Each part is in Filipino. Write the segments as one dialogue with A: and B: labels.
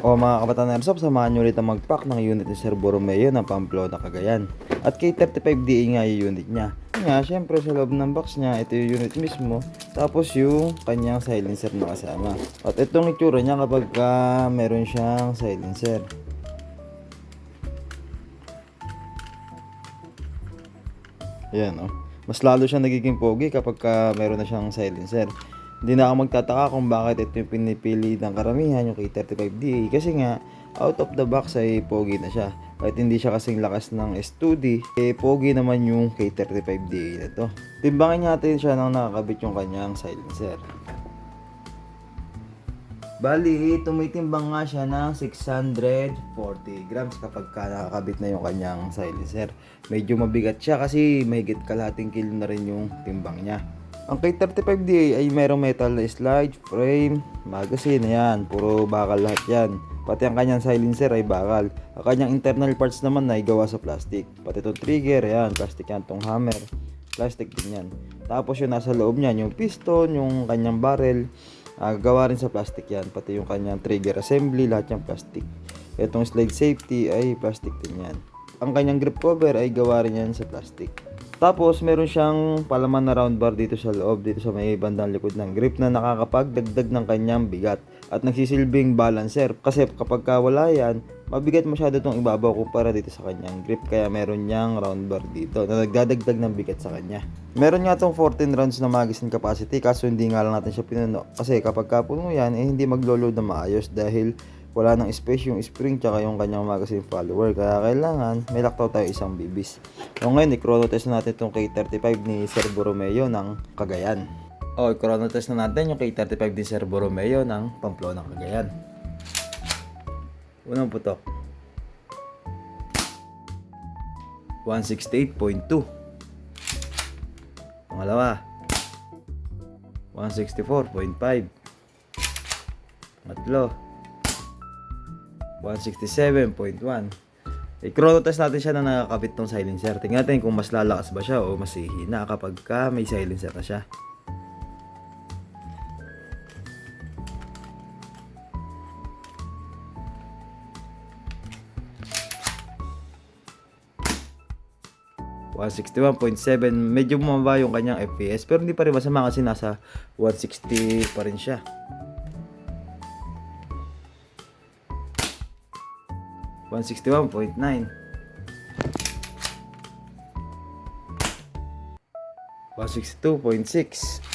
A: O mga kabataan na Airsoft, samahan nyo ulit ang mag-pack ng unit ni Sir Borromeo ng Pamplona, Cagayan. At kay 35DA nga yung unit niya. Nga, syempre sa loob ng box niya, ito yung unit mismo. Tapos yung kanyang silencer na kasama. At itong itsura niya kapag ka meron siyang silencer. Ayan, oh. Mas lalo siya nagiging pogi kapag ka meron na siyang silencer. Hindi na ako magtataka kung bakit ito yung pinipili ng karamihan, yung K35DA. Kasi nga, out of the box ay pogi na siya. Kahit hindi siya kasing lakas ng S2D, eh pogi naman yung K35DA na to. Timbangin natin siya nang nakakabit yung kanyang silencer. Bali, tumitimbang nga siya ng 640 grams kapag ka nakakabit na yung kanyang silencer. Medyo mabigat siya kasi mahigit kalating kilo na rin yung timbang niya. Ang K35DA ay merong metal na slide, frame, magazine, ayan, puro bakal lahat yan. Pati ang kanyang silencer ay bakal. Ang kanyang internal parts naman ay gawa sa plastic. Pati itong trigger, ayan, plastic yan, itong hammer, plastic din yan. Tapos yung nasa loob niyan, yung piston, yung kanyang barrel, Ah, gawa rin sa plastic yan. Pati yung kanyang trigger assembly, lahat yung plastic. Itong slide safety ay plastic din yan. Ang kanyang grip cover ay gawa rin yan sa plastic. Tapos meron siyang palaman na round bar dito sa loob, dito sa may bandang likod ng grip na nakakapagdagdag ng kanyang bigat at nagsisilbing balancer. Kasi kapag ka wala yan, mabigat masyado itong ibabaw kumpara dito sa kanyang grip kaya meron niyang round bar dito na nagdadagdag ng bigat sa kanya. Meron nga itong 14 rounds na magazine capacity kaso hindi nga lang natin siya pinuno kasi kapag ka yan eh hindi mag-load na maayos dahil wala nang space yung spring tsaka yung kanyang magazine follower kaya kailangan may laktaw tayo isang bibis. So ngayon i-chrono test na natin itong K35 ni Sir Borromeo ng Cagayan. O, i-chrono test na natin yung K35 ni Sir Borromeo ng Pamplona, Cagayan. Unang putok. 168.2 Pangalawa 164.5 Matlo 167.1 I-chrono test natin siya na nakakabit ng silencer. Tingnan natin kung mas lalakas ba siya o mas hihina kapag ka may silencer na siya. .7 medyo bumaba yung kanyang FPS pero hindi pa rin masama kasi nasa 160 pa rin siya 161.9 162.6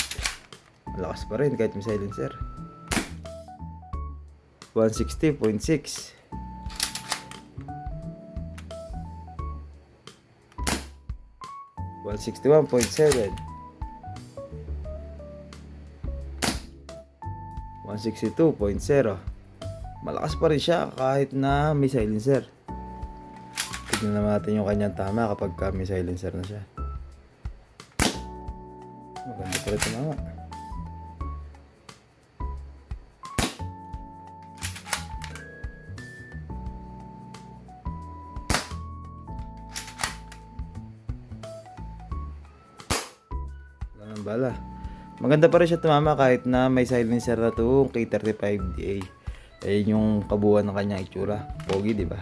A: Malakas pa rin kahit may silencer. 160.6 161.7 162.0 Malakas pa rin siya kahit na may silencer. Tignan naman natin yung kanyang tama kapag ka may silencer na siya. Maganda pa rin tumama. Wala bala. Maganda pa rin siya tumama kahit na may silencer na to K35DA. Ayun yung kabuuan ng kanyang itsura. Pogi, di ba?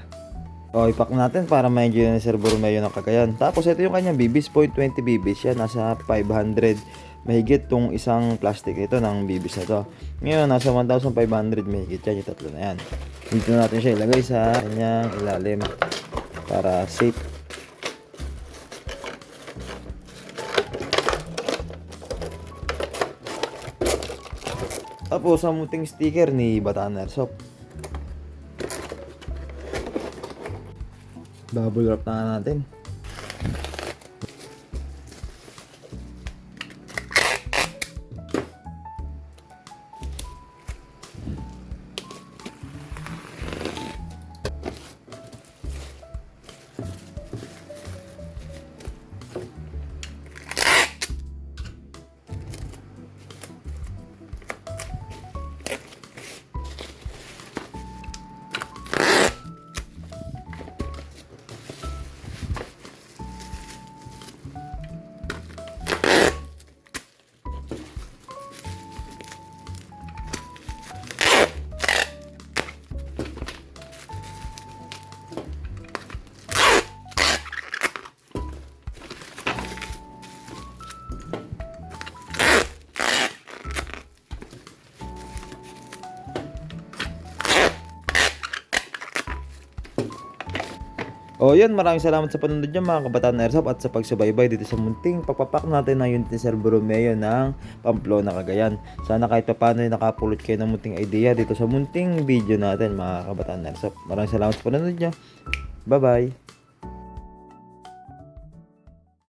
A: O, ipack natin para ma-enjoy na ni Sir Borromeo ng kagayan. Tapos, ito yung kanyang bibis. 0.20 bibis siya. Nasa 500 mahigit tong isang plastic ito ng bibis na to. Ngayon, nasa 1,500 mahigit yan. Yung tatlo na yan. Dito natin siya ilagay sa kanyang ilalim para safe. Tapos, ang muting sticker ni Bataan Airsoft. Bubble wrap na natin. O yun, maraming salamat sa panunod nyo mga kabataan Airsoft at sa pagsubaybay dito sa munting pagpapak natin ng unit ni Sir Borromeo ng Pamplona, Cagayan. Sana kahit pa paano ay nakapulot kayo ng munting idea dito sa munting video natin mga kabataan Airsoft. Maraming salamat sa panunod nyo. Bye-bye!